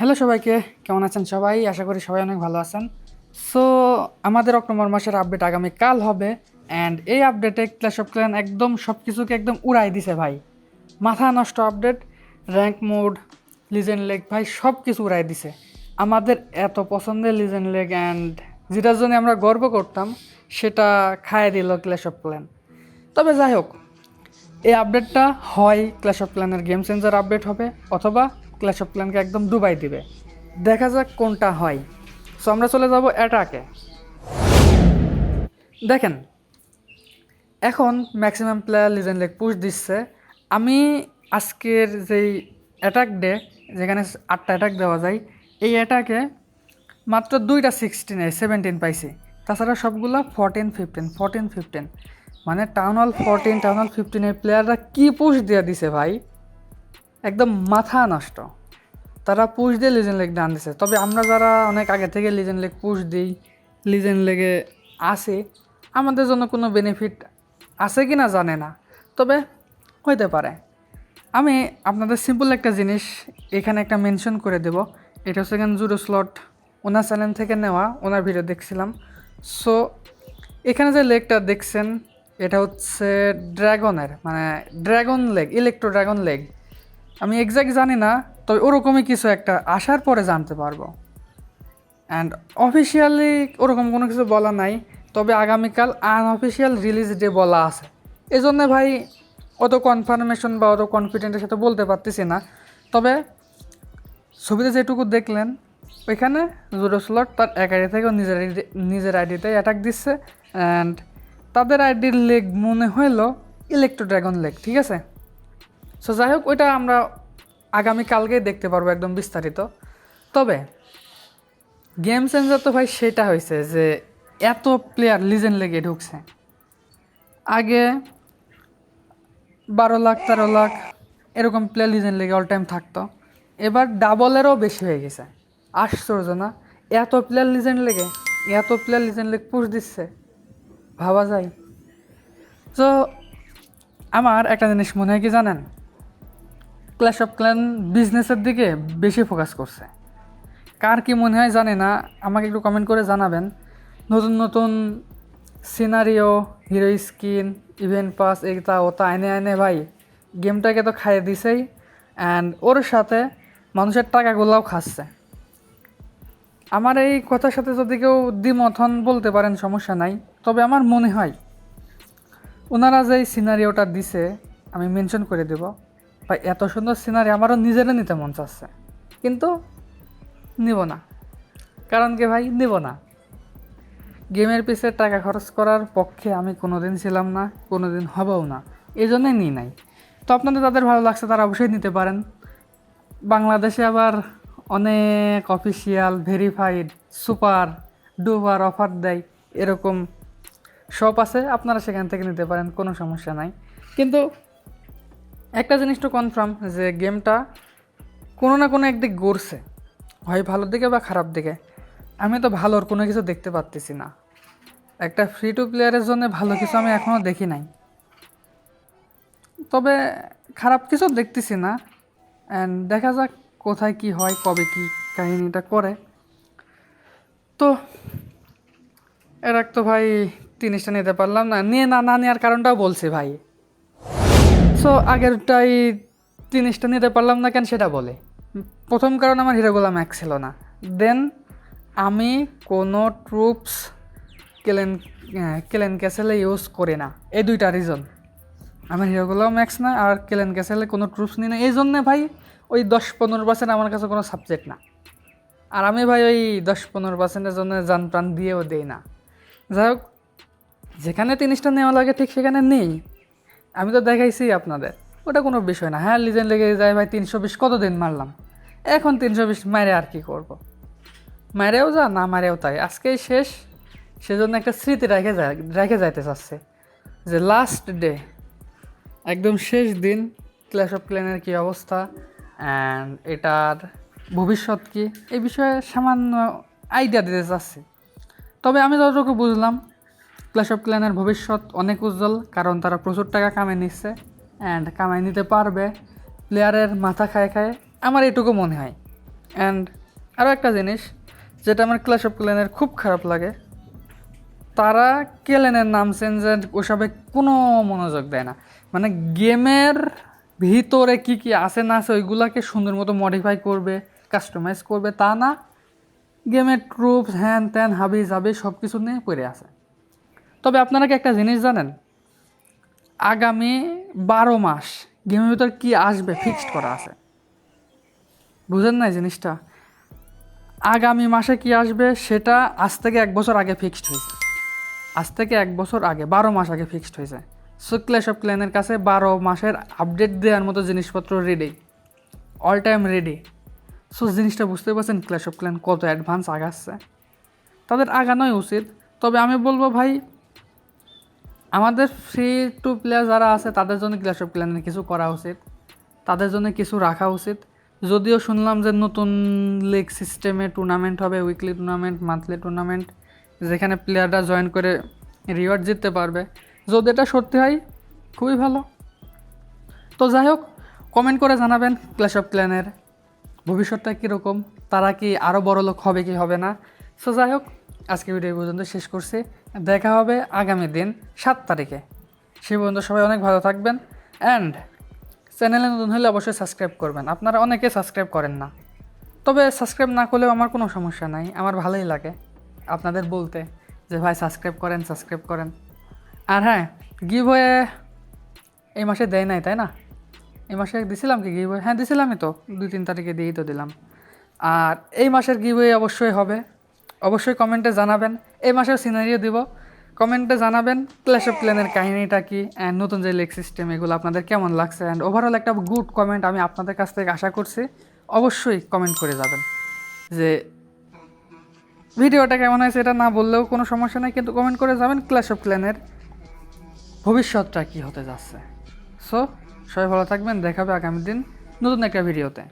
Hello সবাইকে, কেমন আছেন সবাই? আশা করি সবাই অনেক ভালো আছেন। সো আমাদের অক্টোবর মাসের আপডেট আগামী কাল হবে অ্যান্ড এই আপডেটে ক্লাস অফ ক্ল্যান একদম সব কিছুকে একদম উড়াই দিছে ভাই। মাথা নষ্ট update rank mode legend league ভাই সব কিছু উড়াই দিছে। আমাদের এত পছন্দের লিজেন্ড লেগ অ্যান্ড যেটার জন্য আমরা গর্ব করতাম, সেটা খায় দিল ক্লাস অফ ক্ল্যান তবে যাই হোক, এই আপডেটটা হয় ক্ল্যাশ অফ ক্ল্যানের গেম চেঞ্জার আপডেট হবে, অথবা ক্ল্যাশ অফ ক্ল্যানকে একদম ডুবাই দিবে। দেখা যাক কোনটা হয়। সো আমরা চলে যাব অ্যাটাকে দেখেন, এখন maximum player legend league push দিচ্ছে। আমি আজকের যেই অ্যাটাক ডে যেখানে আটটা অ্যাটাক দেওয়া যায়, এই অ্যাটাকে মাত্র দুইটা সিক্সটিনে সেভেন্টিন পাইছি। তাছাড়া সবগুলো ফোরটিন ফিফটিন ফোরটিন ফিফটিন মানে town hall fourteen town hall ফিফটিনের প্লেয়াররা কী পুশ দিয়ে দিছে ভাই? একদম মাথা নষ্ট। তারা পুশ দিয়ে লিজেন্ড লেগ ডান দিছে। তবে আমরা যারা অনেক আগে থেকে লিজেন্ড লেগ পুশ দিই লিজেন্ড লেগে আসে আমাদের জন্য কোনো বেনিফিট আছে কি না জানে না। তবে হইতে পারে। আমি আপনাদের সিম্পল একটা জিনিস এখানে একটা মেনশন করে দেব। এটা হচ্ছে এখানে জুরো স্লট ওনার চ্যানেল থেকে নেওয়া, ওনার ভিডিও দেখছিলাম। সো এখানে যে লেগটা দেখছেন, এটা হচ্ছে ড্রাগনের মানে dragon league electro dragon league আমি এক্স্যাক্ট জানি না, তবে ওরকমই কিছু একটা আসার পরে জানতে পারব। অ্যান্ড অফিসিয়ালি ওরকম কোনো কিছু বলা নাই, তবে আগামীকাল আনঅফিসিয়াল রিলিজ ডে বলা আছে। এই জন্যে ভাই অত কনফার্মেশন বা অত কনফিডেন্টের সাথে বলতে পারতেছি না। তবে ছবিতে যেটুকু দেখলেন, ওইখানে জুডো স্লট তার এক আইডি থেকে নিজের ID নিজের আইডিতে অ্যাটাক দিচ্ছে। অ্যান্ড তাদের আইডির লেগ মনে হইল ইলেকট্রো ড্রাগন লেগ ঠিক আছে? সো যাই হোক ওইটা আমরা আগামী কালকেই দেখতে পারব একদম বিস্তারিত। তবে গেম চেঞ্জার তো ভাই সেটা হয়েছে যে এত প্লেয়ার লিজেন্ড লেগে ঢুকছে। আগে বারো লাখ, তেরো লাখ এরকম প্লেয়ার লিজেন্ড লেগে অল টাইম থাকতো। এবার ডাবলেরও বেশি হয়ে গেছে। আশ্চর্য না? এত প্লেয়ার লিজেন্ড লেগে এত প্লেয়ার লিজেন্ড লেগ পুশ দিচ্ছে। ভাবা যায়। তো আমার একটা জিনিস মনে হয় কি জানেন? ক্ল্যাশ অফ ক্ল্যান বিজনেসের দিকে বেশি ফোকাস করছে। কার কি মনে হয় জানি না, আমাকে একটু কমেন্ট করে জানাবেন। নতুন নতুন scenario hero skin event pass এটা, ওটা আইনে আইনে ভাই গেমটাকে তো খাইয়ে দিছেই। অ্যান্ড ওর সাথে মানুষের টাকাগুলোও খাচ্ছে। আমার এই কথার সাথে যদি কেউ দ্বিমথন বলতে পারেন, সমস্যা নাই। তবে আমার মনে হয়, ওনারা যে সিনারিওটা দিছে, আমি মেনশন করে দেব। ভাই, এত সুন্দর সিনারি আমারও নিজেরও নিতে মন চাচ্ছে। কিন্তু নিব না। কারণ কি ভাই, নিব না। গেমের পিছে টাকা খরচ করার পক্ষে আমি কোনোদিন ছিলাম না, কোনোদিন হবও না। এই জন্যই নিই নাই। তো আপনাদের যাদের ভালো লাগছে তারা অবশ্যই নিতে পারেন। বাংলাদেশে আবার অনেক official verified super duper offer দেয়, এরকম শপ আছে। আপনারা সেখান থেকে নিতে পারেন, কোনো সমস্যা নাই। কিন্তু একটা জিনিস তো কনফার্ম যে গেমটা কোনো না কোনো একদিক গড়ছে। হয় ভালোর দিকে বা খারাপ দিকে। আমি তো ভালোর কোনো কিছু দেখতে পারতেছি না। একটা ফ্রি টু প্লেয়ারের জন্য ভালো কিছু আমি এখনও দেখি নাই। তবে খারাপ কিছু দেখতেছি না। অ্যান্ড দেখা যাক কোথায় কি হয়, কবে কি কাহিনীটা করে। তো এর তো ভাই জিনিসটা নিতে পারলাম না। নিয়ে না না নেওয়ার কারণটাও বলছি ভাই। সো আগেরটাই জিনিসটা নিতে পারলাম না কেন সেটা বলে। প্রথম কারণ আমার হিরোগুলা ম্যাক্স ছিল না। দেন আমি কোনো ট্রুপস কেলেন কেলেন ক্যাসেলে ইউজ করি না। এই দুইটা রিজন আমার হিরোগুলোও ম্যাক্স না আর কেলেন ক্যাসেলে কোনো ট্রুপস নিই না। এই জন্যে ভাই ওই দশ পনেরো পার্সেন্ট আমার কাছে কোনো সাবজেক্ট না। আর আমি ভাই ওই দশ পনেরো পার্সেন্টের জন্য যান প্রাণ দিয়েও দেই না। যাই হোক, যেখানে জিনিসটা নেওয়া লাগে ঠিক সেখানে নেই। আমি তো দেখাইছি আপনাদের। ওটা কোনো বিষয় না। হ্যাঁ লিজেন্ড লেগে যায়, ভাই, তিনশো বিশ কতদিন মারলাম? এখন তিনশো বিশ মারে আর কি করব। মারেও যা, না মারেও তাই। আজকেই শেষ। সেজন্য একটা স্মৃতি রেখে যায়, রেখে যাইতে চাচ্ছে। যে লাস্ট ডে একদম শেষ দিন ক্ল্যাশ অফ ক্ল্যানের কী অবস্থা? অ্যান্ড এটার ভবিষ্যৎ কী? এই বিষয়ে সামান্য আইডিয়া দিতে চাচ্ছি। তবে আমি যতটুকু বুঝলাম ক্ল্যাশ অফ ক্ল্যানের ভবিষ্যৎ অনেক উজ্জ্বল, কারণ তারা প্রচুর টাকা কামাই নিচ্ছে অ্যান্ড কামাই নিতে পারবে প্লেয়ারের মাথা খায় খায়, আমার এটুকু মনে হয়। অ্যান্ড আরও একটা জিনিস যেটা আমার ক্লাস অফ ক্ল্যানের খুব খারাপ লাগে, তারা কেলেনের নাম চেঞ্জের ওসবে কোনো মনোযোগ দেয় না। মানে গেমের ভিতরে কি কি আছে না আছে ওইগুলাকে সুন্দর মতো মডিফাই করবে কাস্টমাইজ করবে, তা না। গেমের ট্রুপস হ্যান ত্যান হাবি জাবি সব কিছু নিয়ে পড়ে আছে। তবে আপনারা কি একটা জিনিস জানেন? আগামী বারো মাস গেমের ভিতর কী আসবে ফিক্সড করা আছে? বুঝেন না জিনিসটা? আগামী মাসে কি আসবে সেটা আজ থেকে এক বছর আগে ফিক্সড হয়েছে। আজ থেকে এক বছর আগে, বারো মাস আগে ফিক্সড হয়েছে। সো ক্ল্যাশ অফ ক্ল্যানের কাছে বারো মাসের আপডেট দেওয়ার মতো জিনিসপত্র ready all time ready so জিনিসটা বুঝতে পারছেন ক্ল্যাশ অফ ক্ল্যান কত অ্যাডভান্স আগাচ্ছে। তাদের আগানোই উচিত। তবে আমি বলব ভাই আমাদের ফ্রি টু প্লেয়ার যারা আছে, তাদের জন্য ক্ল্যাশ অফ ক্ল্যানের কিছু করা উচিত। তাদের জন্য কিছু রাখা উচিত। যদিও শুনলাম যে নতুন লিগ সিস্টেমে টুর্নামেন্ট হবে উইকলি টুর্নামেন্ট মান্থলি টুর্নামেন্ট যেখানে প্লেয়াররা জয়েন করে রিওয়ার্ড জিততে পারবে। যদি এটা সত্যি হয়, খুবই ভালো। তো যাই হোক কমেন্ট করে জানাবেন ক্ল্যাশ অফ ক্ল্যানের ভবিষ্যৎটা কীরকম, তারা কি আরও বড় লোক হবে কি হবে না। সো যাই হোক, আজকে ভিডিও পর্যন্ত শেষ করছি। দেখা হবে আগামী দিন সাত তারিখে। সে পর্যন্ত সবাই অনেক ভালো থাকবেন অ্যান্ড চ্যানেলে নতুন হলে অবশ্যই সাবস্ক্রাইব করবেন। আপনারা অনেকে সাবস্ক্রাইব করেন না। তবে সাবস্ক্রাইব না করলেও আমার কোনো সমস্যা নাই, আমার ভালোই লাগে আপনাদের বলতে যে, ভাই সাবস্ক্রাইব করেন সাবস্ক্রাইব করেন। আর হ্যাঁ গিভ হয়ে এই মাসে দেয় নাই, তাই না? এই মাসে দিছিলাম কি গিভ হ্যাঁ দিছিলামই তো। দুই, তিন তারিখে দিয়েই তো দিলাম। আর এই মাসের গিভ অবশ্যই হবে। অবশ্যই কমেন্টে জানাবেন। এই মাসের সিনারিও দিব। কমেন্টে জানাবেন ক্ল্যাশ অফ প্ল্যানের কাহিনীটা কি অ্যান্ড নতুন যে লেক সিস্টেম এগুলো আপনাদের কেমন লাগছে? অ্যান্ড ওভারঅল একটা গুড কমেন্ট আমি আপনাদের কাছ থেকে আশা করছি। অবশ্যই কমেন্ট করে যাবেন যে ভিডিওটা কেমন হয়েছে এটা না বললেও কোনো সমস্যা নেই, কিন্তু কমেন্ট করে যাবেন ক্ল্যাশ অফ ক্ল্যানের ভবিষ্যৎটা কী হতে যাচ্ছে। সো সবাই ভালো থাকবেন, দেখাবে আগামী দিন নতুন একটা ভিডিওতে